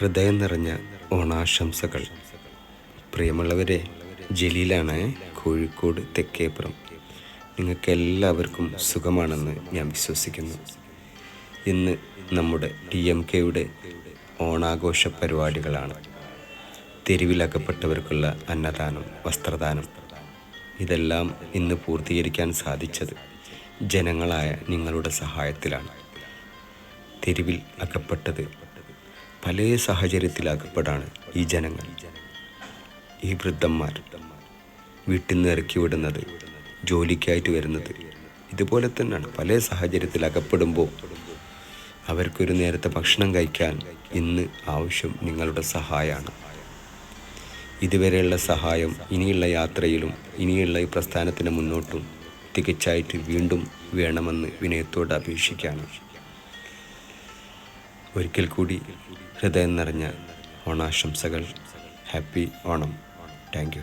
ഹൃദയം നിറഞ്ഞ ഓണാശംസകൾ. പ്രിയമുള്ളവരെ ജലീലാണ് കോഴിക്കോട് തെക്കേപ്പുറം. നിങ്ങൾക്ക് എല്ലാവർക്കും സുഖമാണെന്ന് ഞാൻ വിശ്വസിക്കുന്നു. ഇന്ന് നമ്മുടെ ടി എം കെയുടെ ഓണാഘോഷ പരിപാടികളാണ്. തെരുവിലകപ്പെട്ടവർക്കുള്ള അന്നദാനം വസ്ത്രദാനം. ഇതെല്ലാം ഇന്ന് പൂർത്തീകരിക്കാൻ സാധിച്ചത് ജനങ്ങളായ നിങ്ങളുടെ സഹായത്തിലാണ്. തെരുവിൽ അകപ്പെട്ടത് പല സാഹചര്യത്തിൽ അകപ്പെടാണ് ഈ ജനങ്ങൾ. ഈ വൃദ്ധന്മാർ വീട്ടിൽ നിന്ന് ഇറക്കി വിടുന്നത് ജോലിക്കായിട്ട് വരുന്നത്. ഇതുപോലെ തന്നെയാണ് പല സാഹചര്യത്തിൽ അകപ്പെടുമ്പോൾ അവർക്കൊരു നേരത്തെ ഭക്ഷണം കഴിക്കാൻ ഇന്ന് ആവശ്യം നിങ്ങളുടെ സഹായമാണ്. ഇതുവരെയുള്ള സഹായം ഇനിയുള്ള യാത്രയിലും ഇനിയുള്ള ഈ പ്രസ്ഥാനത്തിന് മുന്നോട്ടും തികച്ചായിട്ട് വീണ്ടും വേണമെന്ന് വിനയത്തോട് അപേക്ഷിക്കുകയാണ്. ഒരിക്കൽ കൂടി ഹൃദയം നിറഞ്ഞ ഓണാശംസകൾ. ഹാപ്പി ഓണം. Thank you.